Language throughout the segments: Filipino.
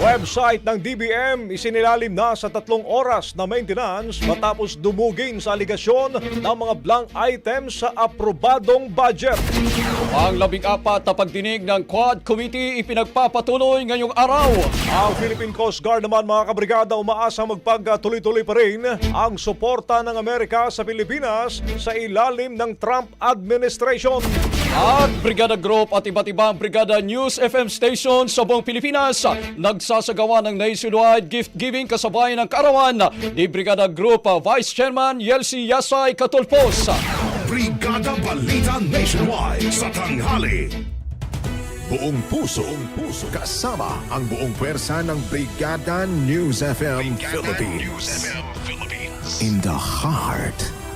Website ng DBM isinilalim na sa tatlong oras na maintenance matapos dumugin sa aligasyon ng mga blank items sa aprobadong budget. Ang labing apat na pagdinig ng Quad Committee ipinagpapatuloy ngayong araw. Ang Philippine Coast Guard naman mga kabrigada umaasa magpagtuloy-tuloy pa rin ang suporta ng Amerika sa Pilipinas sa ilalim ng Trump administration. At Brigada Group at iba't ibang Brigada News FM station sa buong Pilipinas nagsasagawa ng nationwide gift giving kasabay ng karawan ni Brigada Group uh, Vice Chairman Yelsi Yasay Katulpos. Brigada Balita Nationwide. Sa tanghali. Buong puso, buong puso, kasama ang buong pwersa ng Brigada News FM Philippines. In the heart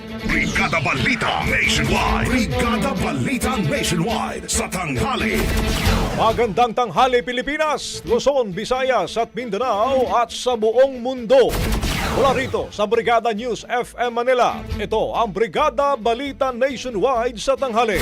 Brigada Balita Nationwide. Brigada Balita Nationwide. Sa tanghali. Magandang tanghali Pilipinas, Luzon, Visayas at Mindanao at sa buong mundo. Mula rito sa Brigada News FM Manila, ito ang Brigada Balita Nationwide sa tanghali.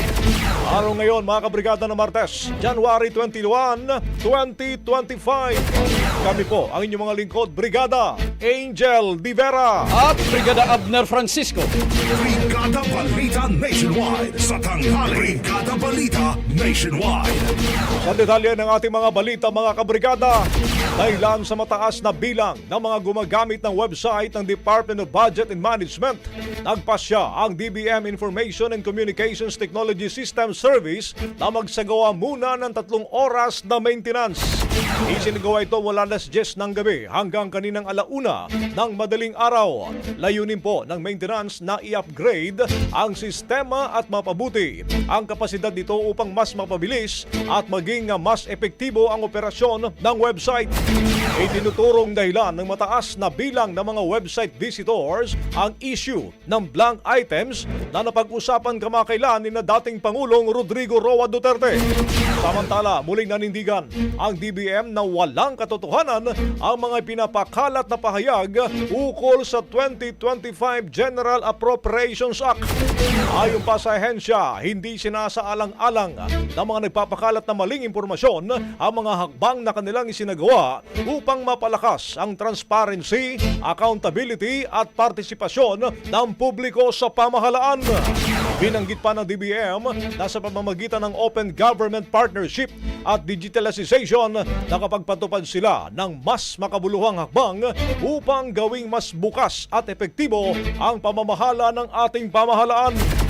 Araw ngayon mga kabrigada na Martes, January 21, 2025. Kami po ang inyong mga lingkod, Brigada Angel Divera. At Brigada Abner Francisco. Brigada Balita Nationwide. Sa tanghali. Brigada Balita Nationwide. Sa detalye ng ating mga balita mga kabrigada, dahilan sa mataas na bilang ng mga gumagamit ng website ng Department of Budget and Management, nagpasya ang DBM Information and Communications Technology System Service na magsagawa muna ng tatlong oras na maintenance. Isinagawa ito mula alas 10 ng gabi hanggang kaninang alauna ng madaling araw. Layunin po ng maintenance na i-upgrade ang sistema at mapabuti ang kapasidad nito upang mas mapabilis at maging mas epektibo ang operasyon ng website. Itinuturong dahilan ng mataas na bilang ng mga website visitors ang issue ng blank items na napag-usapan kamakailan ni na dating Pangulong Rodrigo Roa Duterte. Samantala, muling nanindigan ang DBM na walang katotohanan ang mga pinapakalat na pahayag ukol sa 2025 General Appropriations Act. Ayon pa sa ahensya, hindi sinasaalang-alang ng mga nagpapakalat na maling impormasyon ang mga hakbang na kanilang isinagawa upang mapalakas ang transparency, accountability at partisipasyon ng publiko sa pamahalaan. Binanggit pa ng DBM na sa pamamagitan ng Open Government Partnership at Digitalization nakapagpatupad sila ng mas makabuluhang hakbang upang gawing mas bukas at epektibo ang pamamahala ng ating pamahalaan.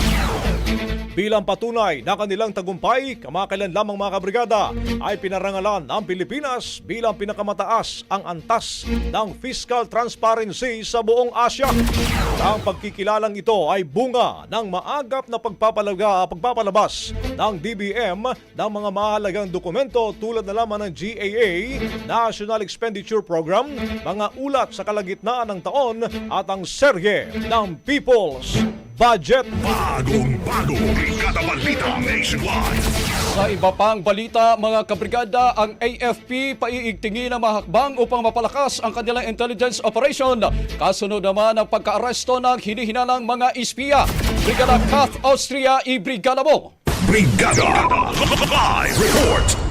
Bilang patunay na kanilang tagumpay, kamakailan lamang mga kabrigada ay pinarangalan ang Pilipinas bilang pinakamataas ang antas ng fiscal transparency sa buong Asya. Ang pagkikilalang ito ay bunga ng maagap na pagpapalaga, pagpapalabas ng DBM ng mga mahalagang dokumento tulad na lamang ng GAA, National Expenditure Program, mga ulat sa kalagitnaan ng taon at ang serye ng People's Budget. Bagong bago, Brigada Balita Nationwide. Sa iba pang balita, mga kabrigada, ang AFP paiigtingin ang mahakbang upang mapalakas ang kanilang intelligence operation. Kasunod naman ang pagkaaresto ng hinihinalang mga ispiya. Brigada Kath Austria, i-brigada mo! Brigada Live Report.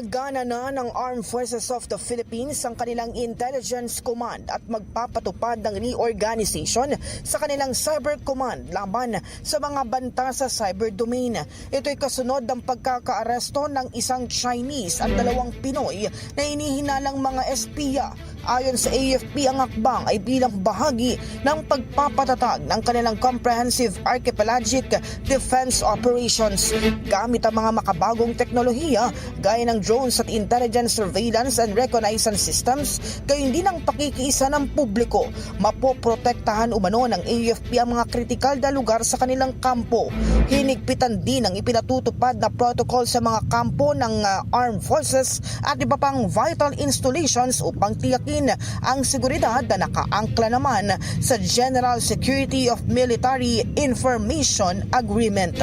Pinagana na ng Armed Forces of the Philippines ang kanilang Intelligence Command at magpapatupad ng reorganization sa kanilang Cyber Command laban sa mga banta sa cyber domain. Ito'y kasunod ng pagkakaaresto ng isang Chinese at dalawang Pinoy na inihinalang mga espiya. Ayon sa AFP, ang akbang ay bilang bahagi ng pagpapatatag ng kanilang Comprehensive Archipelagic Defense Operations gamit ang mga makabagong teknolohiya gaya ng drones at intelligence surveillance and reconnaissance systems gayon din ang pakikiisa ng publiko. Mapoprotektahan umano ng AFP ang mga kritikal na lugar sa kanilang kampo. Hinigpitan din ang ipinatutupad na protocol sa mga kampo ng uh, armed forces at iba pang vital installations upang tiyakin ang seguridad na nakaangkla naman sa General Security of Military Information Agreement.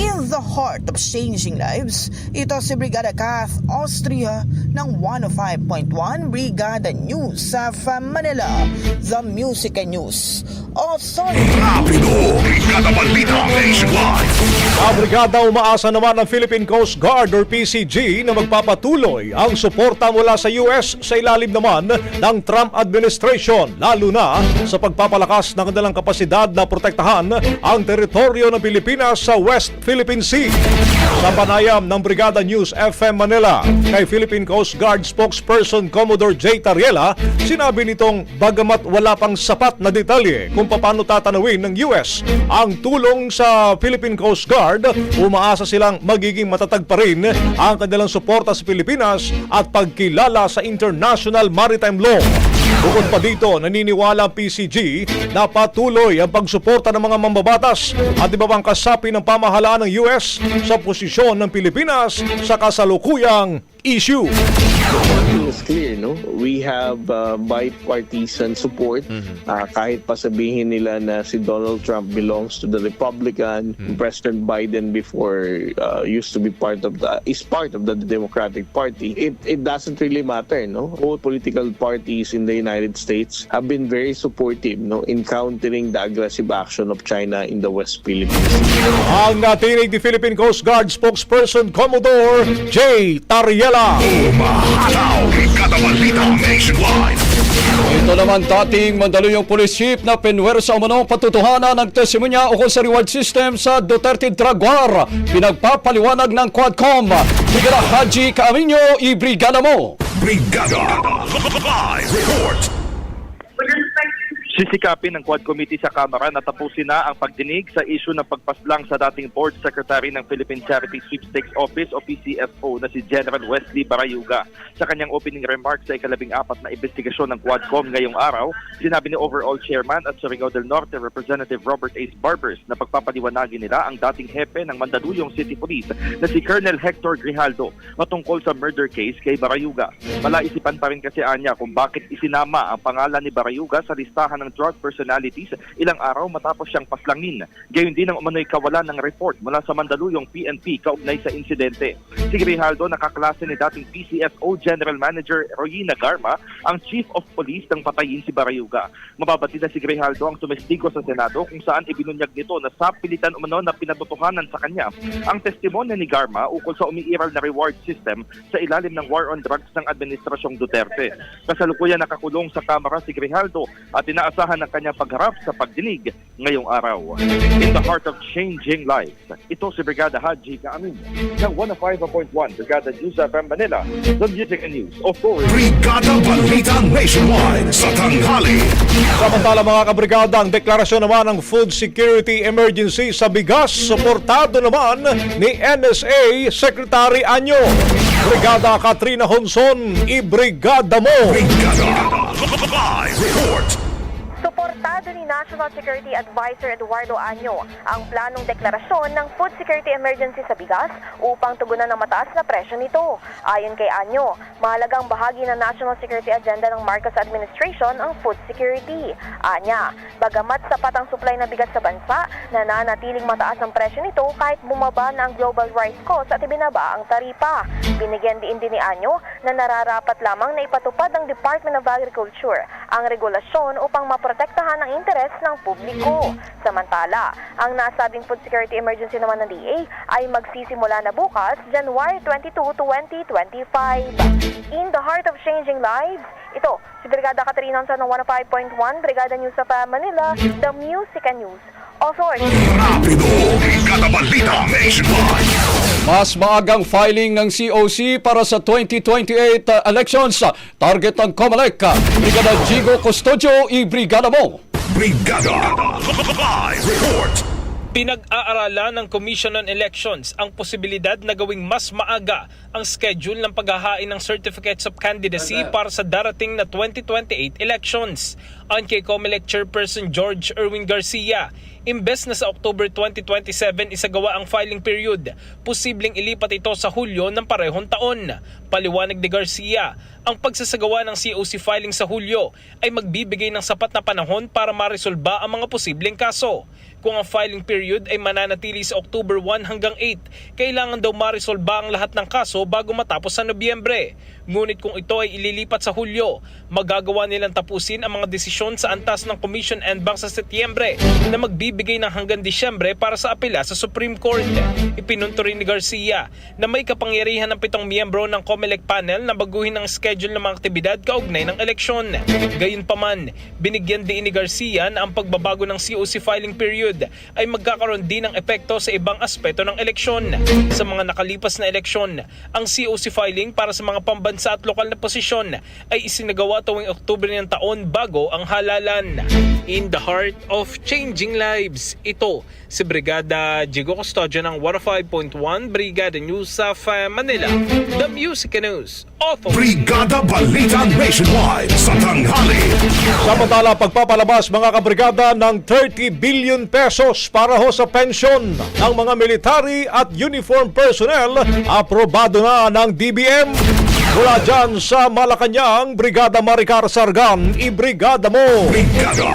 In the heart of changing lives, ito si Brigada Kath Austria ng 105.1 Brigada News sa Manila, The Music and News Authority. Rapido, Brigada Balita Nationwide. Ang brigada umaasa naman ng Philippine Coast Guard or PCG na magpapatuloy ang suporta mula sa US sa ilalim naman ng Trump administration lalo na sa pagpapalakas ng kanilang kapasidad na protektahan ang teritoryo ng Pilipinas sa West Philippine Sea. Sa panayam ng Brigada News FM Manila kay Philippine Coast Guard spokesperson Commodore J. Tariela, sinabi nitong bagamat wala pang sapat na detalye kung paano tatanawin ng US ang tulong sa Philippine Coast Guard, umaasa silang magiging matatag pa rin ang kanilang suporta sa Pilipinas at pagkilala sa international maritime law. Bukod pa dito, naniniwala ang PCG na patuloy ang pagsuporta ng mga mambabatas. At iba pang kasapi ng pamahalaan ng US sa posisyon ng Pilipinas sa kasalukuyang issue. is clear, no? We have uh, bipartisan support. Uh, kahit pa sabihin nila na si Donald Trump belongs to the Republican, President Biden before uh, used to be part of the is part of the Democratic Party. It it doesn't really matter, no? All political parties in the United States have been very supportive, no, in countering the aggressive action of China in the West Philippines. Ang natinig ni Philippine Coast Guard spokesperson Commodore J. Tariela. Umahataw, Brigada Balita. Ito naman dating Mandaluyong Police Chief na pinwersa umanong patutuhanan ng testimonya ukol sa reward system sa Duterte Drug War. Pinagpapaliwanag ng Quadcom. Brigada Haji Caaminyo, i-brigada mo! Brigada Live Report. Sisikapin ng Quad Committee sa Kamara na tapusin na ang pagdinig sa issue ng pagpaslang sa dating Board Secretary ng Philippine Charity Sweepstakes Office o PCSO na si General Wesley Barayuga. Sa kanyang opening remarks sa ikalabing apat na investigasyon ng Quadcom ngayong araw, sinabi ni Overall Chairman at Surigao del Norte Representative Robert Ace Barbers na pagpapaliwanagin nila ang dating hepe ng Mandaluyong City Police na si Colonel Hector Grijaldo matungkol sa murder case kay Barayuga. Malaisipan pa rin kasi anya kung bakit isinama ang pangalan ni Barayuga sa listahan ng drug personalities ilang araw matapos siyang paslangin. Gayon din ang umano'y kawalan ng report mula sa Mandaluyong PNP kaugnay sa insidente. Si Grijaldo nakaklase ni dating PCSO General Manager Royina Garma ang Chief of Police ng patayin si Barayuga. Mababatid na si Grijaldo ang tumestigo sa Senado kung saan ibinunyag nito na sa pilitan umano na pinatotohanan sa kanya ang testimonya ni Garma ukol sa umiiral na reward system sa ilalim ng war on drugs ng Administrasyong Duterte. Kasalukuyan nakakulong sa Kamara si Grijaldo at inaasahan ang kanyang pagharap sa pagdinig ngayong araw. In the heart of changing lives, ito si Brigada Haji Kaamin ng 105.1 Brigada News FM Manila, the music and news authority. Brigada Balita Nationwide sa tanghali. Samantala mga kabrigada, ang deklarasyon naman ng Food Security Emergency sa bigas, suportado naman ni NSA Secretary Anyo. Brigada Katrina Honson, ibrigada mo! Brigada Live Report. Suportado ni National Security Advisor Eduardo Año ang planong deklarasyon ng food security emergency sa bigas upang tugunan ang mataas na presyo nito. Ayon kay Año, mahalagang bahagi ng national security agenda ng Marcos administration ang food security. Anya, bagamat sapat ang supply ng bigas sa bansa, nananatiling mataas ang presyo nito kahit bumaba na ang global rice cost at ibinaba ang taripa. Binigyan din din ni Anyo na nararapat lamang na ipatupad ng Department of Agriculture ang regulasyon upang maprotektahan ang interes ng publiko. Samantala, ang nasabing food security emergency naman ng DA ay magsisimula na bukas, January 22, 2025. In the heart of changing lives, ito, si Brigada Katrina sa ng 105.1, Brigada News sa Manila, The Music and News Authority. Rapido. Brigada Balita Nationwide. Mas maagang filing ng COC para sa 2028 uh, elections. Target ng COMELEC. Brigada Jigo Custodio, i-brigada mo. Brigada Live Report. Pinag-aaralan ng Commission on Elections ang posibilidad na gawing mas maaga ang schedule ng paghahain ng Certificates of Candidacy para sa darating na 2028 elections. Ayon kay COMELEC Chairperson George Erwin Garcia, imbes na sa October 2027 isagawa ang filing period, posibleng ilipat ito sa Hulyo ng parehong taon. Paliwanag ni Garcia, ang pagsasagawa ng COC filing sa Hulyo ay magbibigay ng sapat na panahon para maresolba ang mga posibleng kaso. Kung ang filing period ay mananatili sa October 1 hanggang 8, kailangan daw maresolba ang lahat ng kaso bago matapos sa Nobyembre. Ngunit kung ito ay ililipat sa Hulyo, magagawa nilang tapusin ang mga desisyon sa antas ng Commission and Bank sa Setyembre na magbibigay ng hanggang Disyembre para sa apela sa Supreme Court. Ipinunto rin ni Garcia na may kapangyarihan ng pitong miyembro ng COMELEC panel na baguhin ang schedule ng mga aktibidad kaugnay ng eleksyon. Gayunpaman, binigyan din ni Garcia na ang pagbabago ng COC filing period ay magkakaroon din ng epekto sa ibang aspeto ng eleksyon. Sa mga nakalipas na eleksyon, ang COC filing para sa mga pambansa at lokal na posisyon ay isinagawa tuwing Oktubre ng taon bago ang halalan. In the heart of changing lives, ito si Brigada Jigo Custodio ng 105.1 Brigada News of uh, Manila. The Music News Author. Brigada Balita Nationwide sa tanghali. Samantala, pagpapalabas mga kabrigada ng 30 billion pesos para ho sa pensyon ng mga military at uniform personnel, aprobado na ng DBM. Mula dyan sa Malacanang, Brigada Maricar Sargan, ibrigada mo! Brigada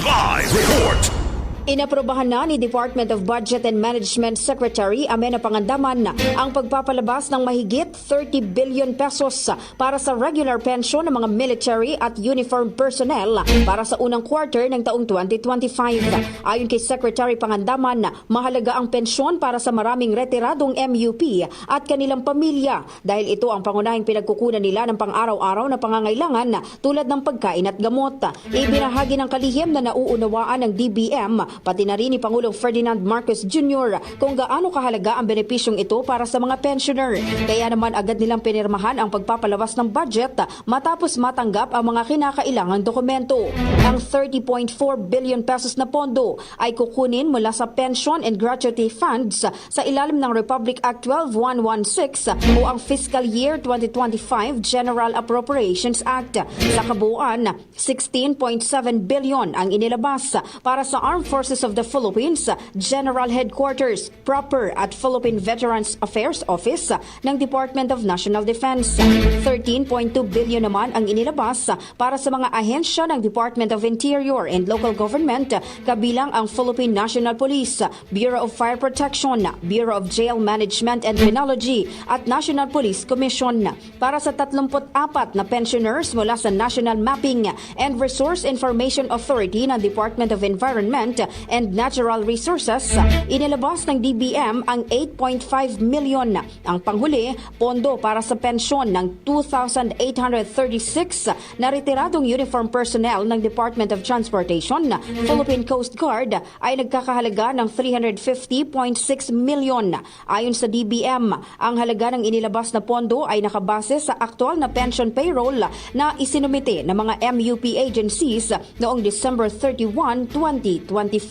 Live Report. Inaprobahan na ni Department of Budget and Management Secretary Amena Pangandaman ang pagpapalabas ng mahigit 30 billion pesos para sa regular pension ng mga military at uniform personnel para sa unang quarter ng taong 2025. Ayon kay Secretary Pangandaman, mahalaga ang pensyon para sa maraming retiradong MUP at kanilang pamilya dahil ito ang pangunahing pinagkukunan nila ng pang-araw-araw na pangangailangan tulad ng pagkain at gamot. Ibinahagi ng kalihim na nauunawaan ng DBM pati na rin ni Pangulong Ferdinand Marcos Jr. kung gaano kahalaga ang benepisyong ito para sa mga pensioner. Kaya naman agad nilang pinirmahan ang pagpapalabas ng budget matapos matanggap ang mga kinakailangang dokumento. Ang 30.4 billion pesos na pondo ay kukunin mula sa Pension and Gratuity Funds sa ilalim ng Republic Act 12116 o ang Fiscal Year 2025 General Appropriations Act. Sa kabuuan, 16.7 billion ang inilabas para sa Armed Forces of the Philippines General Headquarters proper at Philippine Veterans Affairs Office ng Department of National Defense. 13.2 billion naman ang inilabas para sa mga ahensya ng Department of Interior and Local Government kabilang ang Philippine National Police, Bureau of Fire Protection, Bureau of Jail Management and Penology at National Police Commission. Para sa 34 na pensioners mula sa National Mapping and Resource Information Authority ng Department of Environment and Natural Resources, inilabas ng DBM ang 8.5 million. Ang panghuli, pondo para sa pensyon ng 2,836 na retiradong uniform personnel ng Department of Transportation, Philippine Coast Guard ay nagkakahalaga ng 350.6 million. Ayon sa DBM, ang halaga ng inilabas na pondo ay nakabase sa aktual na pension payroll na isinumite ng mga MUP agencies noong December 31, 2024.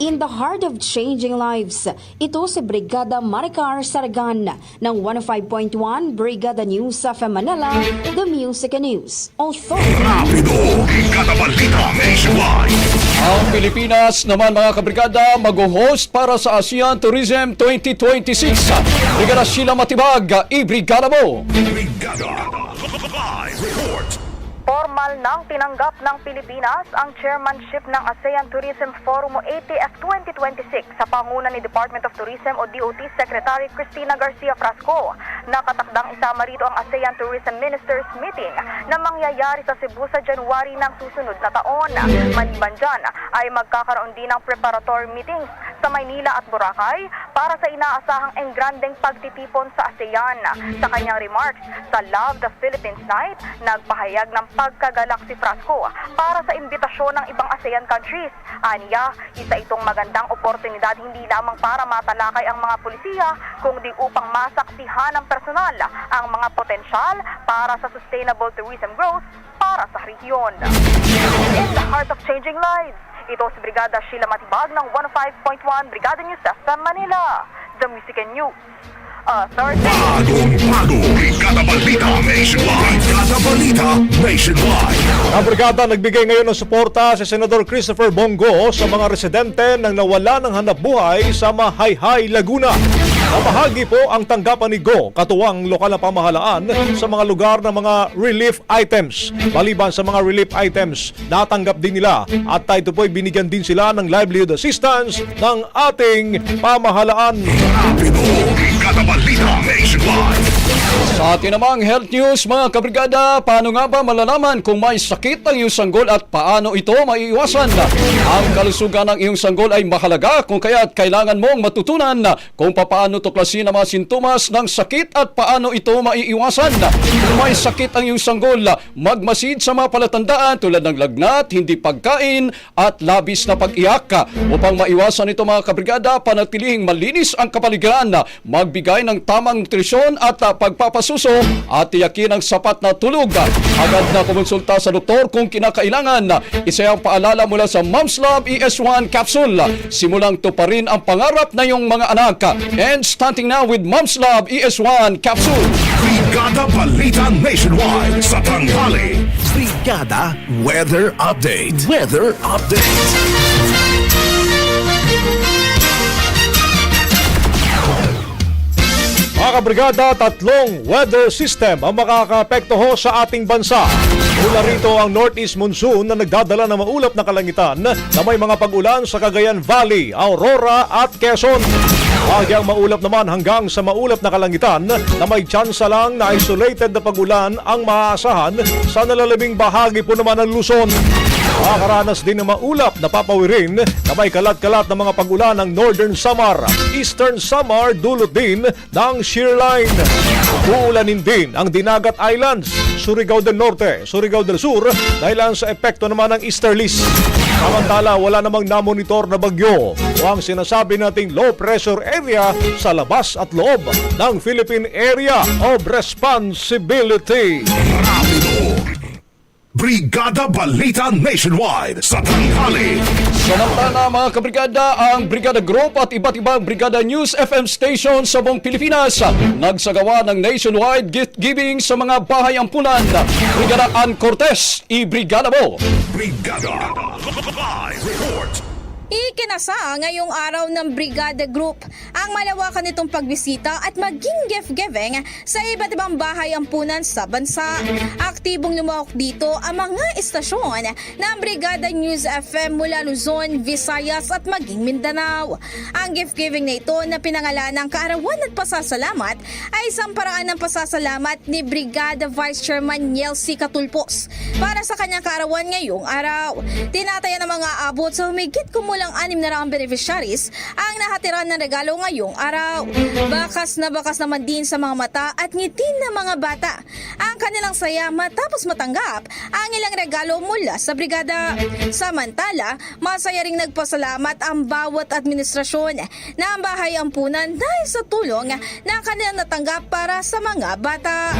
In the heart of changing lives, ito si Brigada Maricar Saragan ng 105.1 Brigada News sa Manila, The Music and News Authority. Rapido, Brigada Balita Nationwide. Ang Pilipinas naman mga kabrigada mag-host para sa ASEAN Tourism 2026. Brigada Sheila Matibag, i-brigada mo! Brigada. Formal nang tinanggap ng Pilipinas ang chairmanship ng ASEAN Tourism Forum o ATF 2026 sa panguna ni Department of Tourism o DOT Secretary Cristina Garcia Frasco. Nakatakdang isama rito ang ASEAN Tourism Ministers Meeting na mangyayari sa Cebu sa January ng susunod na taon. Maliban dyan ay magkakaroon din ng preparatory meetings sa Maynila at Boracay para sa inaasahang engrandeng pagtitipon sa ASEAN. Sa kanyang remarks sa Love the Philippines Night, nagpahayag ng pagkagalak si Frasco para sa imbitasyon ng ibang ASEAN countries. Aniya, isa itong magandang oportunidad hindi lamang para matalakay ang mga polisiya, kundi upang masaksihan ng personal ang mga potensyal para sa sustainable tourism growth para sa rehiyon. In the heart of changing lives, ito si Brigada Sheila Matibag ng 105.1 Brigada News sa Manila. The Music and News Authority. Bagong bago, Brigada Balita Nationwide. Brigada Balita Nationwide. Ang brigada nagbigay ngayon ng suporta si Senador Christopher Bongo sa mga residente ng nawala ng hanapbuhay sa Mahayhay, Laguna. Napahagi po ang tanggapan ni Go, katuwang lokal na pamahalaan sa mga lugar ng mga relief items. Maliban sa mga relief items, natanggap din nila at ito po'y binigyan din sila ng livelihood assistance ng ating pamahalaan. Rapido, Brigada Balita Nationwide. Sa atin namang health news mga kabrigada, paano nga ba malalaman kung may sakit ang iyong sanggol at paano ito maiiwasan? Ang kalusugan ng iyong sanggol ay mahalaga kung kaya't kailangan mong matutunan kung paano tuklasin ang mga sintomas ng sakit at paano ito maiiwasan. Kung may sakit ang iyong sanggol, magmasid sa mga palatandaan tulad ng lagnat, hindi pagkain at labis na pag-iyak. Upang maiwasan ito mga kabrigada, panatilihing malinis ang kapaligiran, magbigay ng tamang nutrisyon at uh, pagpapasuso at tiyakin ang sapat na tulog. Agad na kumonsulta sa doktor kung kinakailangan. Isa ang paalala mula sa Mom's Love ES1 capsule. Simulang tuparin ang pangarap na iyong mga anak. And starting now with Mom's Love ES1 capsule. Brigada Balita Nationwide sa tanghali. Brigada Weather Update. Weather Update. Mga kabrigada, tatlong weather system ang makakaapekto sa ating bansa. Mula rito ang Northeast Monsoon na nagdadala ng maulap na kalangitan na may mga pag-ulan sa Cagayan Valley, Aurora at Quezon. Bagyang maulap naman hanggang sa maulap na kalangitan na may tsansa lang na isolated na pag-ulan ang maaasahan sa nalalabing bahagi po naman ng Luzon. Makakaranas din ng maulap na papawirin na may kalat-kalat na mga pag-ulan ng Northern Samar, Eastern Samar dulot din ng shear line. Uulanin din ang Dinagat Islands, Surigao del Norte, Surigao del Sur dahil sa epekto naman ng easterlies. Samantala, wala namang namonitor na bagyo o ang sinasabi nating low pressure area sa labas at loob ng Philippine Area of Responsibility. Brigada Balita Nationwide sa tanghali. Samantala mga kabrigada, ang Brigada Group at iba't ibang Brigada News FM station sa buong Pilipinas nagsagawa ng nationwide gift giving sa mga bahay ampunan. Brigada Ann Cortez, i-brigada mo! Brigada Live Report. Ikinasa ngayong araw ng Brigada Group ang malawakan nitong pagbisita at maging gift-giving sa iba't ibang bahay ampunan sa bansa. Aktibong lumawak dito ang mga istasyon ng Brigada News FM mula Luzon, Visayas at maging Mindanao. Ang gift-giving na ito na pinangalan ng Kaarawan at Pasasalamat ay isang paraan ng pasasalamat ni Brigada Vice Chairman Yelsi Katulpos para sa kanyang kaarawan ngayong araw. Tinataya ng mga abot sa humigit kumulang anim na raang beneficiaries ang nakatira ng regalo ngayong araw. Bakas na bakas naman din sa mga mata at ngiti ng mga bata ang kanilang saya matapos matanggap ang ilang regalo mula sa brigada. Samantala, masaya ring nagpasalamat ang bawat administrasyon na ang bahay ampunan dahil sa tulong na kanilang natanggap para sa mga bata.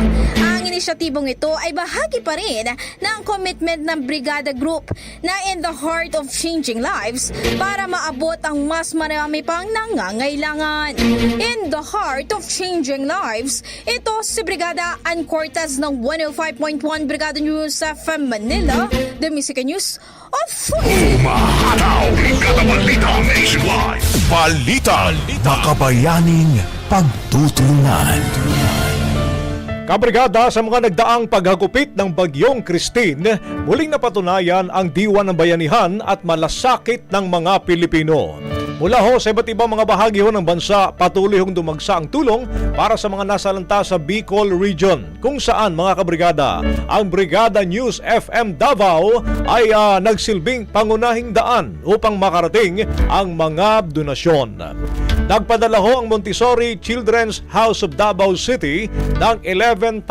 Ang inisyatibong ito ay bahagi pa rin ng commitment ng Brigada Group na in the heart of changing lives para maabot ang mas marami pang nangangailangan. In the heart of changing lives, ito si Brigada Ann Cortez ng 105.1 Brigada News FM Manila, The Music News Authority. Umahataw. Brigada Balita Nationwide. Balita. Makabayaning pagtutulungan. Kabrigada sa mga nagdaang paghagupit ng bagyong Christine, muling napatunayan ang diwa ng bayanihan at malasakit ng mga Pilipino. Mula ho sa iba't ibang mga bahagi ho ng bansa, patuloy hong dumagsa ang tulong para sa mga nasalanta sa Bicol Region, kung saan mga kabrigada, ang Brigada News FM Davao ay ah, nagsilbing pangunahing daan upang makarating ang mga donasyon. Nagpadala ho ang Montessori Children's House of Davao City ng 11,300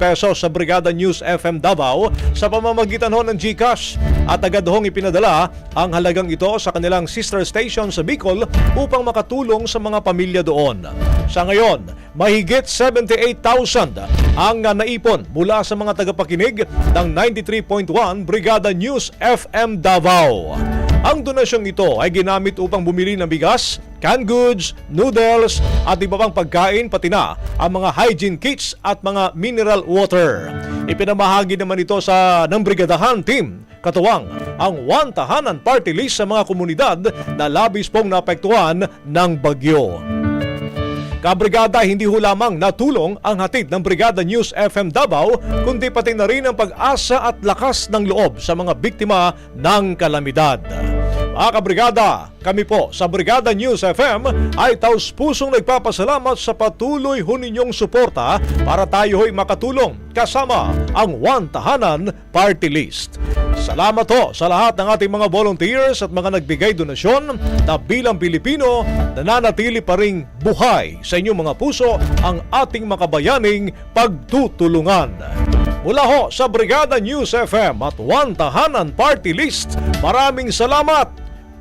pesos sa Brigada News FM Davao sa pamamagitan ho ng GCash at agad hong ipinadala ang halagang ito sa kanilang sister station sa Bicol upang makatulong sa mga pamilya doon. Sa ngayon, mahigit 78,000 ang naipon mula sa mga tagapakinig ng 93.1 Brigada News FM Davao. Ang donasyong ito ay ginamit upang bumili ng bigas, canned goods, noodles at iba pang pagkain pati na ang mga hygiene kits at mga mineral water. Ipinamahagi naman ito sa ng brigadahan team katuwang ang One Tahanan Party List sa mga komunidad na labis pong naapektuhan ng bagyo. Kabrigada, hindi ho lamang natulong ang hatid ng Brigada News FM Davao, kundi pati na rin ang pag-asa at lakas ng loob sa mga biktima ng kalamidad. Mga kabrigada, kami po sa Brigada News FM ay taus pusong nagpapasalamat sa patuloy ho ninyong suporta para tayo ho'y makatulong kasama ang One Tahanan Party List. Salamat ho sa lahat ng ating mga volunteers at mga nagbigay donasyon na bilang Pilipino nananatili pa ring buhay sa inyong mga puso ang ating makabayaning pagtutulungan. Mula ho sa Brigada News FM at One Tahanan Party List, maraming salamat,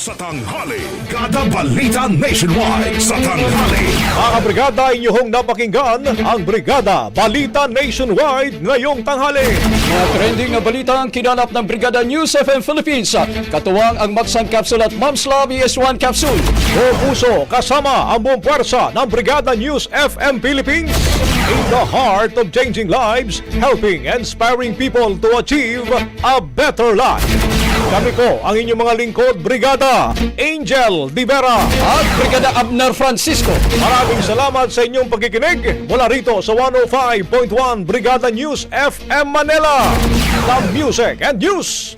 Sa tanghali. Brigada Balita Nationwide. Sa tanghali. Mga kabrigada, inyong napakinggan ang Brigada Balita Nationwide ngayong tanghali. Mga trending na balita ang kinalap ng Brigada News FM Philippines. Katuwang ang Maxan Capsule at Mom's Love ES1 Capsule. Puso kasama ang buong puwersa ng Brigada News FM Philippines in the heart of changing lives, helping and inspiring people to achieve a better life. Kami po ang inyong mga lingkod, Brigada Angel Divera. At Brigada Abner Francisco. Maraming salamat sa inyong pagkikinig mula rito sa 105.1 Brigada News FM Manila. The Music and News